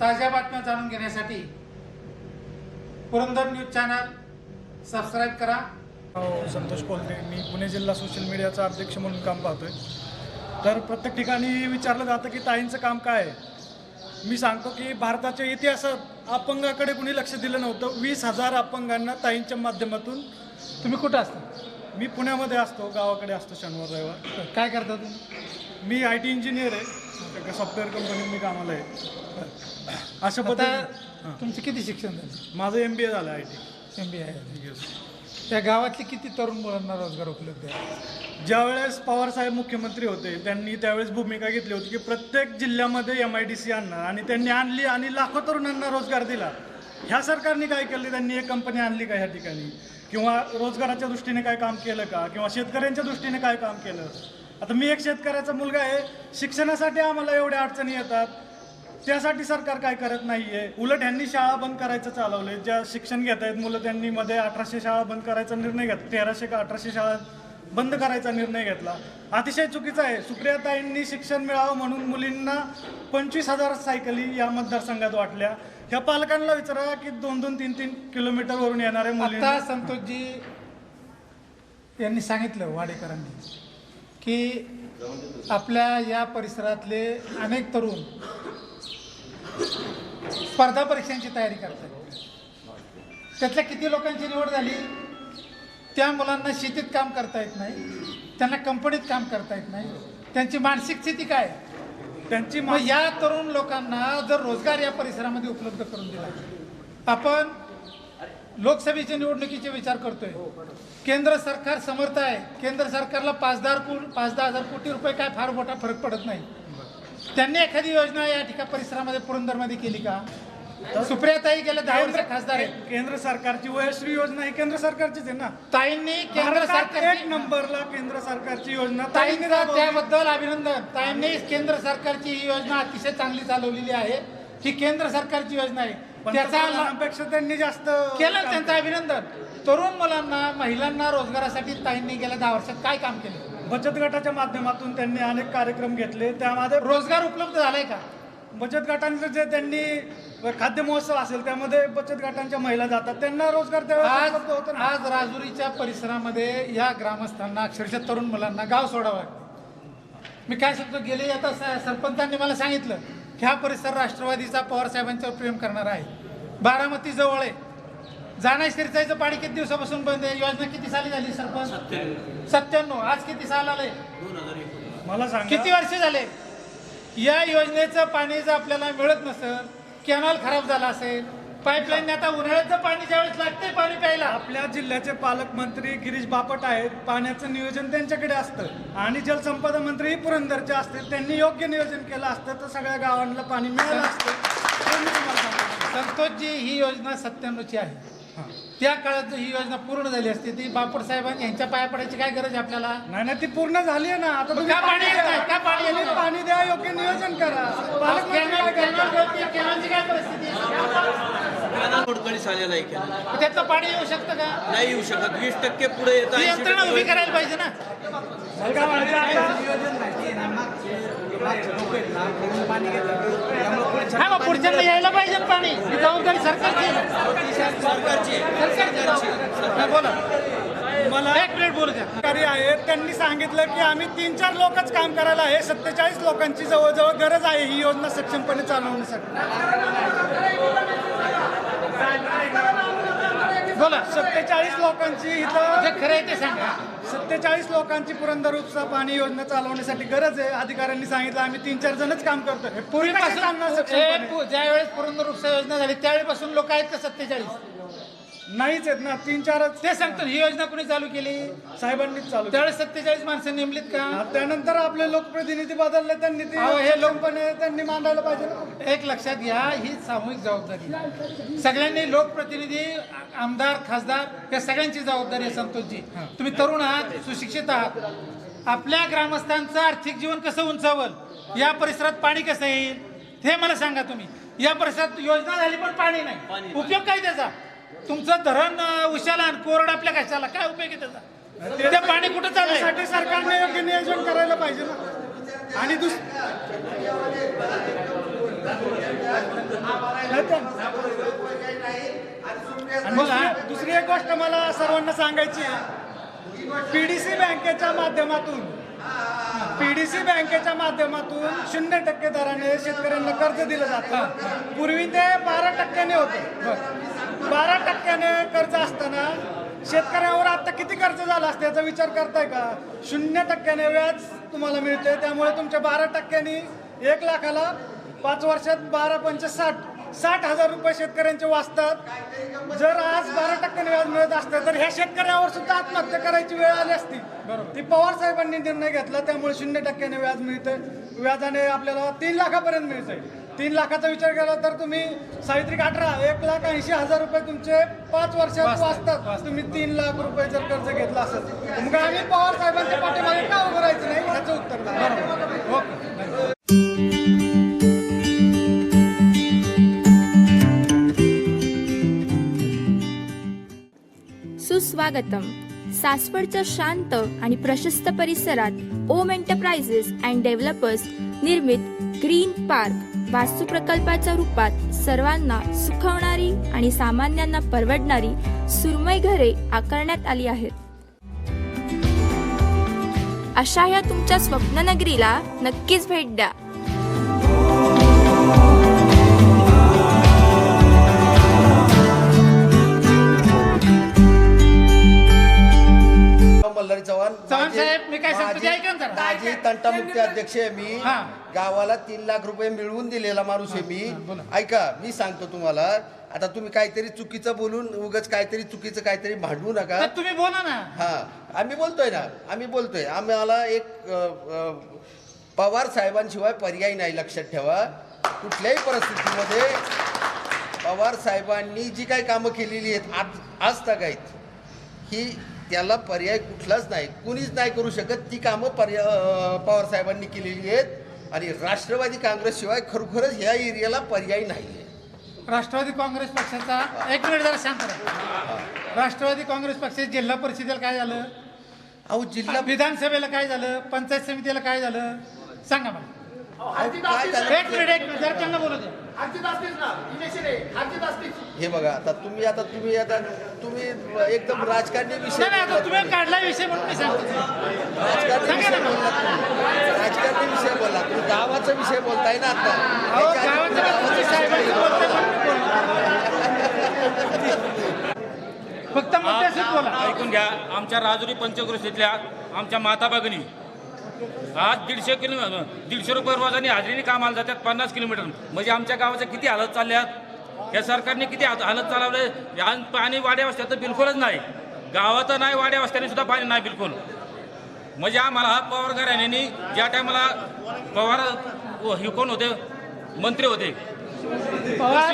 ताज्या बातम्या जाणून घेण्यासाठी पुरंदर न्यूज चॅनल सबस्क्राईब करा. संतोष कोलते मी पुणे जिल्हा सोशल मीडियाचा अध्यक्ष म्हणून काम पाहतोय. तर प्रत्येक ठिकाणी विचारलं जातं की ताईंचं काम काय आहे? मी सांगतो की भारताच्या इतिहासात अपंगाकडे कुणी लक्ष दिलं नव्हतं. वीस हजार अपंगांना ताईंच्या माध्यमातून तुम्ही कुठं असता? मी पुण्यामध्ये असतो गावाकडे असतो शनिवार रविवार. काय करता तुम्ही? मी आय टी इंजिनियर आहे. एका सॉफ्टवेअर कंपनीत मी कामाला आहे. अशा आता पद्धतीने तुमचं किती शिक्षण झालं? माझं एम बी ए झालं आय टी एम बी आहे. त्या गावातले किती तरुण मुलांना रोजगार उपलब्ध आहे? ज्यावेळेस पवारसाहेब मुख्यमंत्री होते त्यांनी त्यावेळेस भूमिका घेतली होती की प्रत्येक जिल्ह्यामध्ये एम आय डी सी आणणार आणि त्यांनी आणली आणि लाखो तरुणांना रोजगार दिला. ह्या सरकारने काय केलं? त्यांनी एक कंपनी आणली का ह्या ठिकाणी? किंवा रोजगाराच्या दृष्टीने काय काम केलं का? किंवा शेतकऱ्यांच्या दृष्टीने काय काम केलं? आता मी एक शेतकऱ्याचा मुलगा आहे. शिक्षणासाठी आम्हाला एवढ्या अडचणी येतात. त्यासाठी सरकार काय करत नाहीये? उलट यांनी शाळा बंद करायचं चालवले ज्या शिक्षण घेत आहेत मुलं त्यांनी मध्ये अठराशे शाळा बंद करायचा निर्णय घेतला. तेराशे का अठराशे शाळा बंद करायचा निर्णय घेतला. अतिशय चुकीचा आहे. सुप्रियाताईंनी शिक्षण मिळावं म्हणून मुलींना पंचवीस हजार सायकली या मतदारसंघात वाटल्या. ह्या पालकांना विचारा की दोन दोन तीन तीन किलोमीटरवरून येणाऱ्या मुलींना आता संतोषजी यांनी सांगितलं वाडेकरांनी की आपल्या या परिसरातले अनेक तरुण स्पर्धा परीक्षांची तयारी करतात त्यातल्या किती लोकांची निवड झाली? त्या मुलांना शेतीत काम करता येत नाही. त्यांना कंपनीत काम करता येत नाही. त्यांची मानसिक स्थिती काय? त्यांची मग या तरुण लोकांना जर रोजगार या परिसरामध्ये उपलब्ध करून दिला आपण लोकसभेच्या निवडणुकीचे विचार करतोय. केंद्र सरकार समर्थ आहे. केंद्र सरकारला पाच दहा पाच दहा हजार कोटी रुपये काय फार मोठा फरक पडत नाही. त्यांनी एखादी योजना या ठिकाणी परिसरामध्ये पुरंदरमध्ये केली का? सुप्रियाताई गेल्या दहा वर्ष खासदार आहेत. केंद्र सरकारची वयश्री योजना ही केंद्र सरकारचीच आहे ना. ताईंनी केंद्र भारतात एक सरकारची नंबरला केंद्र सरकारची योजना ताईंनी ताईंचा राबवली. त्याबद्दल अभिनंदन. ताईंनी केंद्र सरकारची ही योजना अतिशय चांगली चालवलेली आहे. ही केंद्र सरकारची योजना आहे. त्याचा ला- पंतप्रधानांपेक्षा त्यांनी जास्त केलं काम त्यांचं अभिनंदन. तरुण मुलांना महिलांना रोजगारासाठी ताईंनी गेल्या दहा वर्षात काय काम केलं? बचत गटाच्या माध्यमातून त्यांनी अनेक कार्यक्रम घेतले. त्यामध्ये रोजगार उपलब्ध झालाय का? बचत गटांचं जे त्यांनी खाद्य महोत्सव असेल त्यामध्ये बचत गटांच्या महिला जातात. त्यांना रोजगार आज होतो राजुरीच्या परिसरामध्ये या ग्रामस्थांना अक्षरशः तरुण मुलांना गाव सोडावं लागतं. मी काय सांगतो गेले आता सरपंचांनी मला सांगितलं की हा परिसर राष्ट्रवादीचा पवार साहेबांच्यावर प्रेम करणारा आहे. बारामती जवळ आहे. जाण्या शिरसाईचं पाणी किती दिवसापासून बंद आहे? योजना किती साली झाली सरपंच? सत्त्याण्णव. आज किती साल आले मला सांगा. किती वर्ष झाले? या योजनेचं पाणी जर आपल्याला मिळत नसेल कॅनॉल खराब झाला असेल पाईपलाईन आता उन्हाळ्याचं पाणी ज्यावेळेस लागते पाणी प्यायला. आपल्या जिल्ह्याचे पालकमंत्री गिरीश बापट आहेत. पाण्याचं नियोजन त्यांच्याकडे असतं. आणि जलसंपदा मंत्री पुरंदरचे असतील. त्यांनी योग्य नियोजन केलं असतं तर सगळ्या गावांना पाणी मिळालं असतं. संतोषजी ही योजना सत्त्याण्णवची आहे. त्या काळात जर ही योजना पूर्ण झाली असती ती बापट साहेबांनी यांच्या पाया पडायची काय गरज आहे आपल्याला नाही नाही ती पूर्ण झाली आहे ना आता तुम्ही का पाणी येत द्या. नाही? का पाणी येत? पाणी द्या योग्य नियोजन करा पालकमंत्री कॅनॉल काय कॅनॉलची परिस्थिती आहे? थोडकळी आलेला आहे केला मग त्यातलं पाणी येऊ शकतं का नाही येऊ शकत वीस टक्के पुढे येत ही यंत्रणा उभी करायला पाहिजे ना आता? हा मग पुढच्यांना यायला पाहिजे पाणी. ही जबाबदारी सरकारची. सरकारची बोला. मला एक मिनिट बोलू द्या. अधिकारी आहेत. त्यांनी सांगितलं की आम्ही तीन चार लोकच काम करायला आहे. सत्तेचाळीस लोकांची जवळजवळ गरज आहे. ही योजना सक्षमपणे चालवण्यासाठी. बोला. सत्तेचाळीस लोकांची इथं जे खरं आहे ते सांगा. सत्तेचाळीस लोकांची पुरंदर उपसा पाणी योजना चालवण्यासाठी गरज आहे. अधिकाऱ्यांनी सांगितलं आम्ही तीन चार जणच काम करतोय. हे पूर्वी कसे चालणार सक्षमपणे? ज्या वेळेस पुरंदर उपसा योजना झाली त्यावेळेपासून लोक आहेत का सत्तेचाळीस? नाहीच आहेत ना तीन चारच ते सांगतो ही योजना कोणी चालू केली? साहेबांनीच चालू. त्यावेळेस सत्तेचाळीस माणसं नेमलीत का? त्यानंतर आपले लोकप्रतिनिधी बदलले त्यांनी ते अहो, हे लोक- सक्षमपणे त्यांनी मांडायला पाहिजे ना. एक लक्षात घ्या ही सामूहिक जबाबदारी. आहे. सगळ्यांनी लोकप्रतिनिधी आ- आमदार खासदार या सगळ्यांची जबाबदारी आहे संतोषजी. तुम्ही तरुण आहात सुशिक्षित आहात. आपल्या ग्रामस्थांचं आर्थिक जीवन कसं उंचावल? या परिसरात पाणी कसं येईल? हे मला सांगा तुम्ही. या परिसरात योजना झाली पण पाणी नाही. उपयोग काय त्याचा? तुमचं धरण उशाला आणि कोरड आपल्या कशाला काय उपयोग आहे त्याचा? पाणी कुठं चाललंय? सरकारने योग्य नियोजन करायला पाहिजे ना. आणि दुस दुसरी- दुसरी एक गोष्ट मला सर्वांना सांगायची आहे. पीडीसी बँकेच्या माध्यमातून पीडीसी बँकेच्या माध्यमातून शून्य टक्के दराने शेतकऱ्यांना कर्ज दिलं जातं. पूर्वी ते बारा टक्क्याने होतं. बारा. टक्क्याने कर्ज असताना शेतकऱ्यावर आता किती कर्ज झाला असतं याचा विचार करताय का? शून्य टक्क्याने व्याज तुम्हाला मिळते त्यामुळे तुमच्या बारा टक्क्यांनी एक लाखाला पाच वर्षात बारा पंचे साठ साठ हजार रुपये शेतकऱ्यांचे वाचतात. जर आज बारा टक्क्याने मिळत असतं तर ह्या शेतकऱ्यावर सुद्धा आत्महत्या करायची वेळ आली असती. ती पवार साहेबांनी निर्णय घेतला त्यामुळे शून्य टक्क्याने व्याज मिळतं व्याजाने आपल्याला तीन लाखापर्यंत मिळतंय. तीन लाखाचा विचार केला तर तुम्ही सावित्रिक अठरा एक लाख ऐंशी हजार रुपये तुमचे पाच वर्षात वाचतात तुम्ही तीन लाख रुपये जर कर्ज घेतला असेल मग आम्ही पवार साहेबांच्या पाठीमागे का उभं राहायचं नाही? ह्याचं उत्तर द्या. स्वागतम. सासवडच्या शांत आणि प्रशस्त परिसरात ओम एंटरप्राइजेस अँड डेव्हलपर्स निर्मित ग्रीन पार्क वास्तू प्रकल्पाच्या रूपात सर्वांना सुखवणारी आणि सामान्यांना परवडणारी सुरमय घरे आकारण्यात आली आहेत. अशा या तुमच्या स्वप्ननगरीला नक्कीच भेट द्या. मल्हारी चव्हाण चव्हाण माझे- साहेब, मी काय सांगतो ते माझे- ऐका ना जरा. माझे तंटामुक्ती अध्यक्ष आहे मी. हा. गावाला तीन लाख रुपये मिळवून दिलेला माणूस आहे मी. बोला. ऐका मी सांगतो तुम्हाला. आता तुम्ही काहीतरी चुकीचं बोलून उगाच काहीतरी चुकीचं काहीतरी भांडवू नका. तर तुम्ही बोला ना. हा आम्ही बोलतोय ना आम्ही बोलतोय. आम्हाला एक अ, अ, पवार साहेबांशिवाय पर्याय नाही लक्षात ठेवा. कुठल्याही परिस्थितीमध्ये पवार साहेबांनी जी काही कामं केलेली आहेत आज आज तक आहेत ही त्याला पर्याय कुठलाच नाही. कुणीच नाही करू शकत. ती कामं पर्या अ, पवार साहेबांनी केलेली आहेत. आणि राष्ट्रवादी काँग्रेसशिवाय खरोखरच ह्या एरियाला पर्याय नाही आहे राष्ट्रवादी काँग्रेस पक्षाचा एक मिनिट जरा शांत राहा. राष्ट्रवादी काँग्रेस पक्षाच्या जिल्हा परिषदेला काय झालं? अहो जिल्हा विधानसभेला काय झालं? पंचायत समितीला काय झालं? सांगा मला. अहो, काय झालं? एक मिनिट एक मिनिट. जरा त्यांना बोलू द्या. हे बघा आता तुम्ही आता तुम्ही आता तुम्ही एकदम राजकारणी विषय नाही नाही आता तुम्ही काढला विषय म्हणून राजकारणी विषय ना. बोलला तुम्ही. राजकारणी विषय बोलला तुम्ही गावाचा विषय बोलताय ना आता. फक्त बोला. ऐकून घ्या. आमच्या राजुरी पंचक्रोशीतल्या आमच्या माता भगिनी. आज दीडशे किलो दीडशे रुपये रोजाने हाजरीने कामाला जातात पन्नास किलोमीटर. म्हणजे आमच्या गावाचं किती हालत चालल्यात या सरकारने किती हालत चालवले? या पाणी वाड्या तर बिलकुलच नाही. गावात नाही वाड्या वस्त्याने सुद्धा पाणी नाही बिलकुल. म्हणजे आम्हाला हा पवार घराण्याने ज्या टायमाला पवार हे कोण होते? मंत्री होते.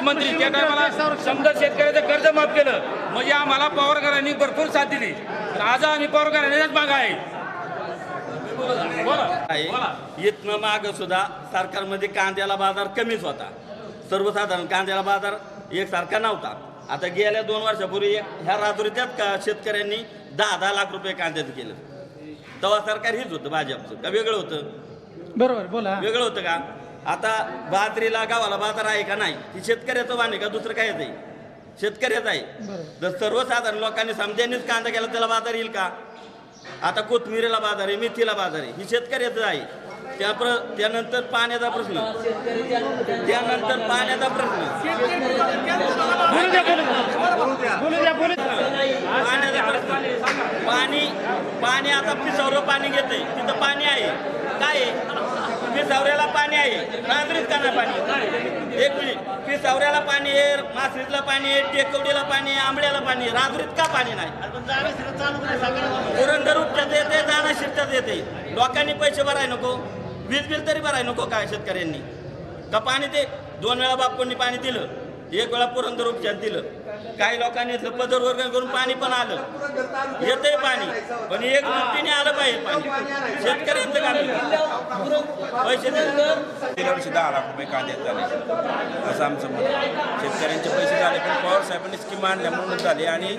मंत्री त्या टायमाला समजा शेतकऱ्याचं कर्ज माफ केलं. म्हणजे आम्हाला पवार घरांनी भरपूर साथ दिली. आज आम्ही पवार घराण्याच्याच माग आहे. आहे इथनं माग सुद्धा सरकारमध्ये कांद्याला बाजार कमीच होता. सर्वसाधारण कांद्याला बाजार एकसारखा नव्हता. आता गेल्या दोन वर्षापूर्वी एक ह्या राजुरीच्याच का शेतकऱ्यांनी दहा दहा लाख रुपये कांद्याचं केलं. तेव्हा सरकार हेच होतं भाजपचं. का वेगळं होतं? बरोबर बोला. वेगळं होतं का? आता बाजरीला गावाला बाजार आहे का नाही? ती शेतकऱ्याचं वाण आहे का? दुसरं काय आहे? शेतकऱ्याचं आहे. जर सर्वसाधारण लोकांनी समजांनीच कांदा केला त्याला बाजार येईल का? आता कोथमिरीला बाजार आहे मेथीला बाजार आहे. ही शेतकऱ्याचं आहे. त्या प्र त्यानंतर पाण्याचा प्रश्न. त्यानंतर पाण्याचा प्रश्न. पाण्याचा प्रश्न. पाणी पाणी आता पिसावरं पाणी घेते तिथं पाणी आहे. काय आहे? पिसावऱ्याला पाणी आहे. रात्रीत का नाही पाणी. एक मिनिट. पिसावऱ्याला पाणी आहे मासरीतला पाणी आहे टेकवडीला पाणी आहे आंबड्याला पाणी आहे. रात्रीत का पाणी नाही? पुरंदर उपचार येते जाणं शिरच्यात येते लोकांनी पैसे भराय नको. वीज बिल तरी भराय नको काय शेतकऱ्यांनी. का पाणी ते दोन वेळा बापूंनी पाणी दिलं. एक वेळा पुरंदर उपचार दिलं. काही लोकांनी इथलं पदर वर्ग करून पाणी पण आलं. येतंय पाणी पण एक दृष्टीने आलं पाहिजे पाणी. शेतकऱ्यांचं काम पैसे दिले दहा लाख रुपये कांद्यात झाले असं आमचं मत शेतकऱ्यांचे पैसे झाले पण पवार साहेबांनी स्कीम आणल्या म्हणून झाले आणि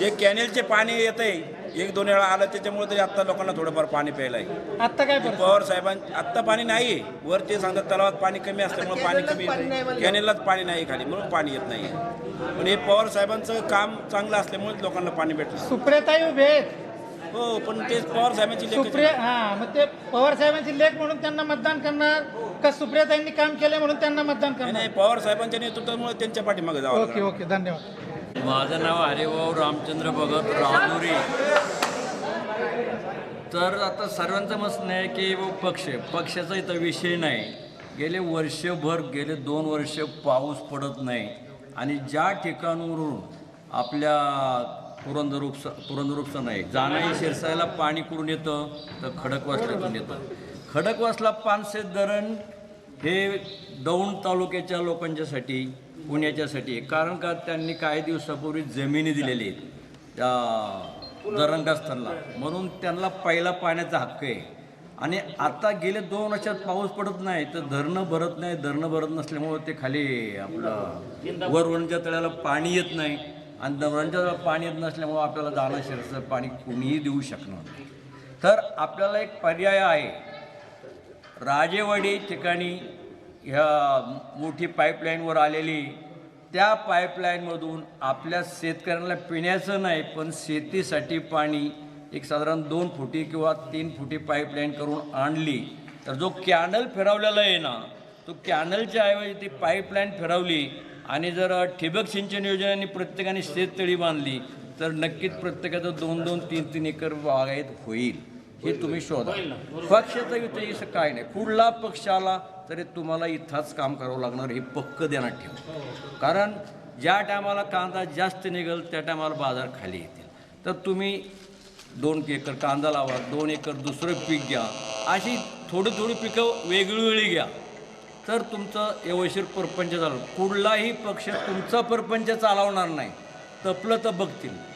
जे कॅनेलचे पाणी येत आहे एक दोन वेळा आलं त्याच्यामुळे तरी आत्ता लोकांना थोडंफार पाणी प्यायला आहे. आत्ता काय परिस्थिती? पवार साहेबां आत्ता पाणी नाही आहे वर ते सांगतात तलावात पाणी कमी असल्यामुळे पाणी कमी येतं कॅनेलाच पाणी नाही खाली म्हणून पाणी येत नाही पण हे पवार साहेबांचं काम चांगलं असल्यामुळे लोकांना पाणी भेटलं. सुप्रियाताई उभे आहेत. हो पण ते पवार साहेबांची. सुप्रिया हा मग ते पवार साहेबांची लेख म्हणून त्यांना मतदान करणार का सुप्रियाताईंनी काम केले म्हणून त्यांना मतदान नाही, करणार? नाही पवार साहेबांच्या नेतृत्वामुळे त्यांच्या पाठीमागे जावं ओके ओके धन्यवाद. माझं नाव हरिभाऊ रामचंद्र भगत राहुरी तर आता सर्वांचं म्हणणं आहे की पक्ष पक्षाचा इथं विषय नाही. गेले वर्षभर गेले दोन वर्ष पाऊस पडत नाही. आणि ज्या ठिकाणावरून आपल्या पुरंदर उपसा पुरंदर उपसा नाही जाणाई शिरसायला पाणी कुठून येतं? तर खडकवासल्यातून येतं. खडकवासला पानसे धरण हे दौंड तालुक्याच्या लोकांच्यासाठी पुण्याच्यासाठी. कारण का त्यांनी काही दिवसापूर्वी जमिनी दिलेली आहेत. त्या धरणग्रस्तांना म्हणून त्यांना पहिला पाण्याचा हक्क आहे. आणि आता गेले दोन वर्षात पाऊस पडत नाही तर धरणं भरत नाही. धरणं भरत नसल्यामुळं ते खाली आपलं वरवणच्या तळ्याला पाणी येत नाही. आणि दवरणच्या तळ्याला पाणी येत नसल्यामुळं आपल्याला दाना शिरचं पाणी कुणीही देऊ शकणार तर आपल्याला एक पर्याय आहे. राजेवाडी ठिकाणी ह्या मोठी पाईपलाईनवर आलेली त्या पाईपलाईनमधून आपल्या शेतकऱ्यांना पिण्याचं नाही पण शेतीसाठी पाणी एक साधारण दोन फुटी किंवा तीन फुटी पाईपलाईन करून आणली. तर जो कॅनल फिरवलेला आहे ना तो कॅनलच्या ऐवजी ती पाईपलाईन फिरवली आणि जर ठिबक सिंचन योजनेने प्रत्येकाने शेततळी बांधली तर नक्कीच प्रत्येकाचं दोन दोन तीन तीन एकर बागायत होईल. हे तुम्ही शोधा. पक्षाचं इथं असं काय नाही. कुठला पक्ष आला तरी तुम्हाला इथंच काम करावं लागणार हे पक्क देण्यात ठेवा. कारण ज्या टायमाला कांदा जास्त निघेल त्या टायमाला बाजार खाली येतील. तर तुम्ही दोन एकर कांदा लावा दोन एकर दुसरं पीक घ्या. अशी थोडी थोडी पिकं वेगळी वेगळी घ्या. तर तुमचं व्यवशीर परपंच झालं कुठलाही पक्ष तुमचा परपंच चालवणार नाही. तपलं तर बघतील.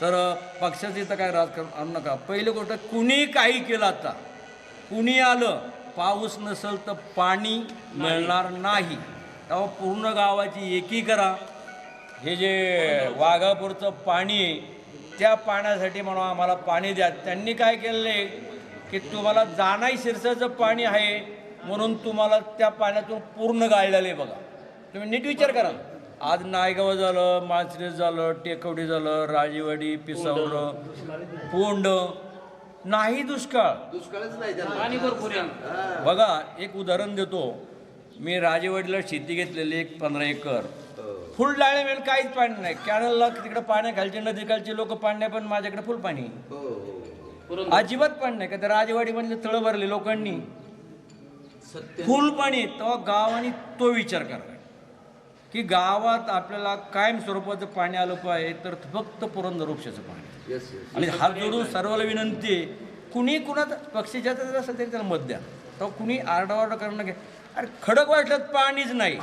तर पक्षाचं इथं काय राजकारण आणू नका. पहिली गोष्ट कुणी काही केलं आता? कुणी आलं? पाऊस नसेल तर पाणी मिळणार नाही. तेव्हा पूर्ण गावाची एकी करा. हे जे वाघापूरचं पाणी आहे त्या पाण्यासाठी म्हणून आम्हाला पाणी द्या. त्यांनी काय केलेलं आहे? की तुम्हाला जाणाई शिरसाचं पाणी आहे म्हणून तुम्हाला त्या पाण्यातून पूर्ण गाळलेलं आहे बघा. तुम्ही नीट विचार करा आज नायगाव झालं माळशिरस झालं टेकवडी झालं राजेवाडी पिसावरं पोंड. नाही दुष्काळ. दुष्काळच नाही त्याला बघा एक उदाहरण देतो. मी राजेवाडीला शेती घेतलेली एक पंधरा एकर. फुल डाळे मिळेल काहीच पाणी नाही. कॅनलला तिकडे पाण्याखालचे नदीखालचे लोक पाणी नाही पण माझ्याकडे फुल पाणी. आहे. अजिबात पाणी नाही का त्या राजेवाडीमधले तळं भरले लोकांनी. फुल पाणी तेव्हा गावाने तो विचार करा की गावात आपल्याला कायम स्वरूपाचं पाणी आलं पाहिजे तर फक्त पुरंदर उपशाचं पाणी. येस येस आणि हात जोडून सर्वाला विनंती आहे कुणी कुणाचा पक्षाच्या जर असेल तरी त्याला मत द्या. तर कुणी आरडाओरडा करणं घ्या अरे खडक वाटल्यात पाणीच नाही.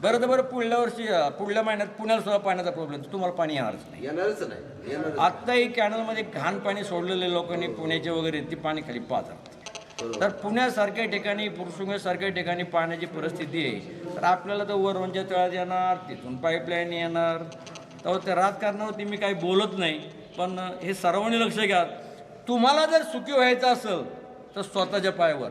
बरं तर बरं पुढल्या वर्षी पुढल्या महिन्यात पुण्याला सुद्धा पाण्याचा प्रॉब्लेम तुम्हाला पाणी येणारच नाही. येणारच नाही. आत्ताही कॅनलमध्ये घाण पाणी सोडलेले लोकांनी पुण्याचे वगैरे ती पाणी खाली पाहतात. तर पुण्यासारख्या ठिकाणी पुरसुंगासारख्या ठिकाणी पाण्याची परिस्थिती आहे. तर आपल्याला तर वरवणच्या तळात येणार तिथून पाईपलाईन येणार. तर त्या राजकारणावरती मी काही बोलत नाही पण हे सर्वांनी लक्ष घ्या. तुम्हाला जर सुखी व्हायचं असेल तर स्वतःच्या पायावर.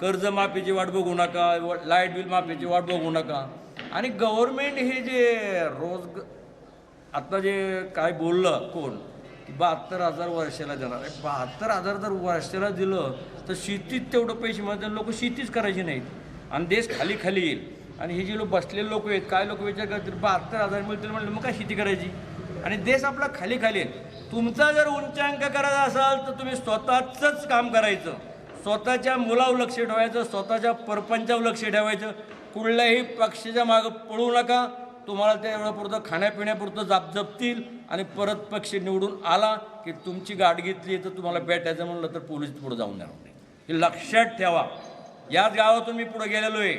कर्जमाफीची वाट बघू नका लाइट बिल माफीची वाट बघू नका. आणि गव्हर्मेंट हे जे रोज आता जे काय बोललं कोण? की बहात्तर हजार वर्षाला देणार आहे बहात्तर हजार जर वर्षाला दिलं तर शेतीत तेवढं पैसे मिळतात लोक शेतीच करायची नाहीत. आणि देश खाली खाली येईल. आणि हे जे लोक बसलेले लोक आहेत काय लोक विचार करतील बहात्तर हजार मिळतील म्हणलं मग काय शेती करायची? आणि देश आपला खाली खाली येईल. तुमचा जर उंचांक करायचा असाल तर तुम्ही स्वतःचंच काम करायचं. स्वतःच्या मुलावर लक्ष ठेवायचं स्वतःच्या परपंचावर लक्ष ठेवायचं. कुठल्याही पक्षाच्या मागं पळू नका. तुम्हाला त्या एवढ्यापुरतं खाण्यापिण्यापुरतं जाप जपतील आणि परत पक्ष निवडून आला की तुमची गाठ घेतली तर तुम्हाला भेटायचं म्हणलं तर पोलीस पुढे जाऊन देणार नाही. हे लक्षात ठेवा. याच गावातून मी पुढे गेलेलो आहे.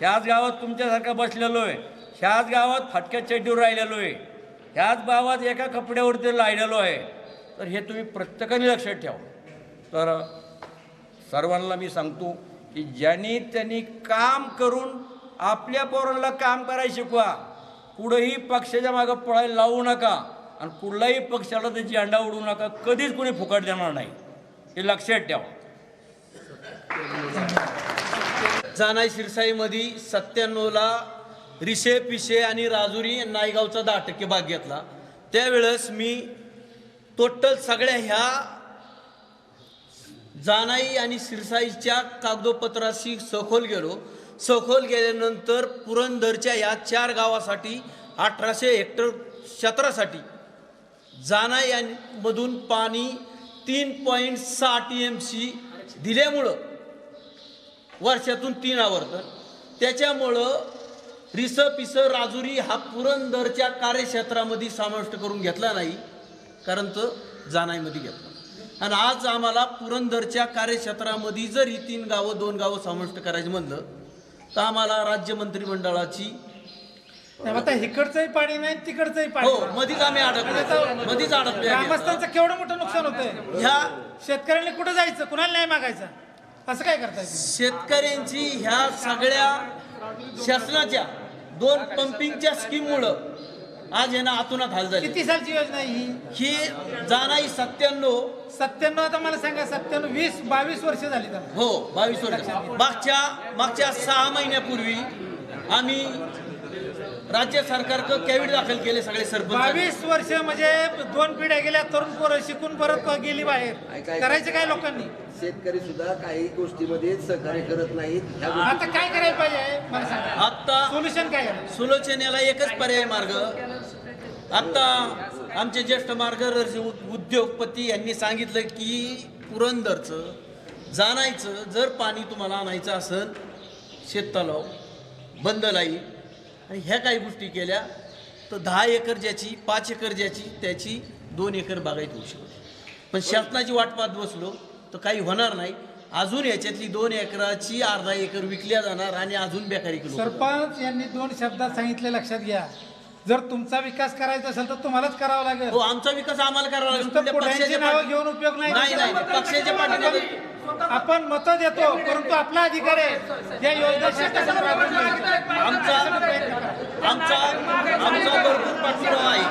ह्याच गावात तुमच्यासारखा बसलेलो आहे. ह्याच गावात फाटक्या चड्डीवर राहिलेलो आहे. ह्याच गावात एका कपड्यावरती राहिलेलो आहे. तर हे तुम्ही प्रत्येकाने लक्षात ठेवा. तर सर्वांना मी सांगतो की ज्यांनी त्यांनी काम करून आपल्या पोरांना काम करायला शिकवा. कुठंही पक्षाच्या मागं पळायला लावू नका आणि कुठलाही पक्षाला त्याची अंडा उडवू नका. कधीच कोणी फुकट देणार नाही. हे लक्षात ठेवा. जानाई शिरसाईमध्ये सत्त्याण्णवला रिशे पिशे आणि राजुरी नायगावचा दहा टक्के भाग घेतला. त्यावेळेस मी टोटल सगळ्या ह्या जानाई आणि शिरसाईच्या कागदोपत्राशी सखोल गेलो. सखोल गेल्यानंतर पुरंदरच्या या चार गावासाठी अठराशे हेक्टर क्षेत्रासाठी जाना आणि मधून पाणी तीन पॉईंट सहा टी एम सी दिल्यामुळं वर्षातून तीन आवर्तन. त्याच्यामुळं रिस पिस राजुरी हा पुरंदरच्या कार्यक्षेत्रामध्ये समाविष्ट करून घेतला नाही कारण तो जानाईमध्ये घेतला. आणि आज आम्हाला पुरंदरच्या कार्यक्षेत्रामध्ये जरी तीन गावं दोन गावं समाविष्ट करायचं म्हणलं तर आम्हाला राज्य मंत्रिमंडळाची आता इकडचंही पाणी नाही तिकडचंही पाणी हो नाही. मधीच आम्ही अडकलो. मधीच अडकलो. ग्रामस्थांचं केवढं मोठं नुकसान होतंय? ह्या शेतकऱ्यांनी कुठं जायचं? कुणाला नाही मागायचा? असं काय करताय तुम्ही? शेतकऱ्यांची ह्या सगळ्या शासनाच्या दोन पंपिंगच्या स्कीममुळं आज यांना आतुनात हाल झाले. किती सालची योजना आहे ही? ही जाणाई सत्त्याण्णव. सत्त्याण्णव आता मला सांगा सत्त्याण्णव वीस बावीस वर्ष झाली त्याला हो बावीस वर्ष. मागच्या मागच्या सहा महिन्यापूर्वी आम्ही राज्य सरकारकडे कॅविट दाखल केले सगळे सरपंच. बावीस वर्ष म्हणजे दोन पिढ्या गेल्या तरुण पोरं शिकून परत गेली बाहेर. काय- करायचं काय लोकांनी? शेतकरी सुद्धा काही गोष्टीमध्ये सहकार्य करत नाहीत. ह्या गोष्टी आता काय करायला पाहिजे? मला सांगा. आता सोल्युशन काय आहे? सुलोचनेला एकच पर्याय मार्ग. आता आमचे ज्येष्ठ मार्गदर्शक उद्योगपती यांनी सांगितलं की पुरंदरचं जाणायचं जर पाणी तुम्हाला आणायचं असेल शेततलाव बंद लाई आणि ह्या काही गोष्टी केल्या तर दहा एकर ज्याची पाच एकर ज्याची त्याची दोन एकर बागायत होऊ शकते. पण शासनाची वाट पाहत बसलो तर काही होणार नाही. अजून याच्यातली दोन एकराची अर्धा एकर विकल्या जाणार आणि अजून बेकारी सरपंच यांनी दोन शब्दात सांगितले लक्षात घ्या. जर तुमचा विकास करायचा असेल तर तुम्हालाच करावा लागेल. हो आमचा विकास आम्हाला करावा लागेल. नुसतं कुठल्या पुढ्यांची पक्षाच्या नावं पाठी- घेऊन उपयोग नाही. नाही नाही पक्षाच्या आपण मतं देतो परंतु आपला अधिकार आहे. त्या योजना घ्यायच्या. आमचा आमचा आमचा भरपूर पाठपुरावा आहे.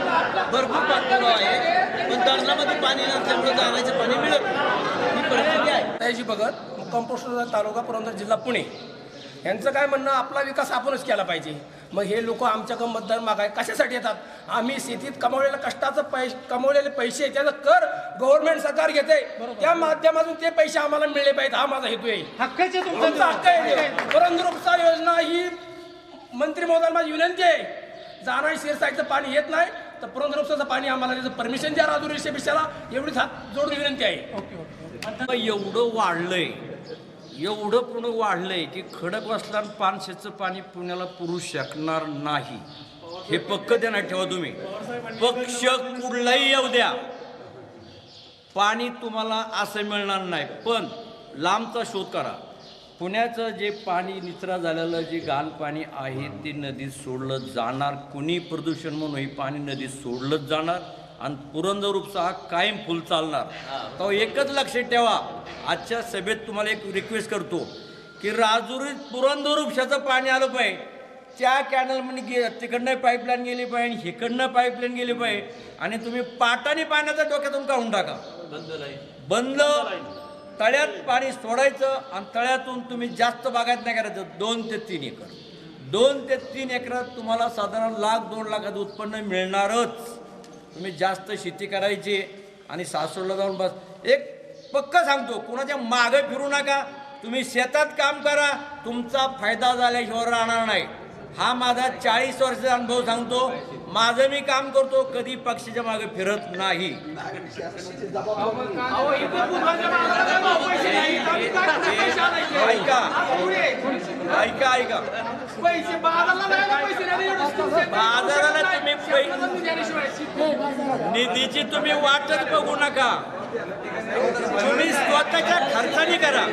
भरपूर पाठपुरावा आहे. पण धरणामध्ये पाणी नसल्यामुळे जाण्याचं पाणी मिळत नाही. ही परिस्थिती आहे. त्याची बघत कंपोस्ट तालुका पुरंदर जिल्हा पुणे. यांचं काय म्हणणं? आपला विकास आपणच केला पाहिजे. मग हे लोक आमच्याकडे मतदार मागाय कशासाठी येतात? आम्ही शेतीत कमावलेल्या कष्टाचं पैसे कमवलेले पैसे त्याचं कर गव्हर्नमेंट सरकार घेते. त्या माध्यमातून ते पैसे आम्हाला मिळले पाहिजेत. हा माझा हेतू आहे. हक्काचे आमचा तुमचा हक्क आहे. उपसा योजना ही मंत्री महोदयांना माझी विनंती आहे. जाणार शिरसाईचं पाणी येत नाही तर पुरंदर उपसाचं पाणी आम्हाला त्याचं परमिशन द्या राजूर विषयाला एवढीच हात जोडून विनंती आहे. आता एवढं वाढलंय. एवढं पूर्ण वाढलंय की खडकवासला आणि पानशेचं पाणी पुण्याला पुरू शकणार नाही. हे पक्क ध्यानात ठेवा तुम्ही. पक्ष कुठलाही येऊ द्या. पाणी तुम्हाला असं मिळणार नाही. पण लांबचा शोध करा. पुण्याचं जे पाणी निचरा झालेलं जे घाण पाणी आहे ते नदीत सोडलं जाणार. कुणी प्रदूषण म्हणून हे पाणी नदीत सोडलंच जाणार. आणि पुरंदर उपसा हा कायम फुल चालणार. तो एकच लक्षात ठेवा. आजच्या सभेत तुम्हाला एक रिक्वेस्ट करतो की राजुरीत पुरंदर उपशाचं पाणी आलं पाहिजे. त्या कॅनलमध्ये गे तिकडनं पाईपलाईन गेली पाहिजे इकडनं पाईपलाईन गेली पाहिजे. आणि तुम्ही पाटाने पाण्याचा डोक्यातून काढून टाका. बंद तळ्यात पाणी सोडायचं आणि तळ्यातून तुम्ही जास्त बागायत नाही करायचं. दोन ते तीन एकर. दोन ते तीन एकरात तुम्हाला साधारण लाख दोन लाखाचं उत्पन्न मिळणारच. तुम्ही जास्त शेती करायची आणि सासवडला जाऊन बस. एक पक्क सांगतो कुणाच्या मागं फिरू नका. तुम्ही शेतात काम करा तुमचा फायदा झाल्याशिवाय राहणार नाही. हा माझा चाळीस वर्षाचा अनुभव सांगतो. माझं मी काम करतो कधी पक्षाच्या मागे फिरत नाही. ऐका. ऐका ऐका. बाजाराला तुम्ही पै- निधीची तुम्ही वाटच बघू नका. तुम्ही स्वतःच्या खर्चाने करा.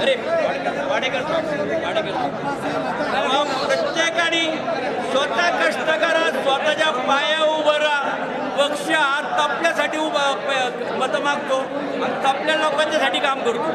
अरे वाडेकर वाडेकर मग प्रत्येकाने स्वतः कष्ट करा स्वतःच्या पाया उभं राहा. पक्ष हा तपल्यासाठी उभा प- मतं मागतो आणि तपल्या लोकांच्यासाठी काम करतो.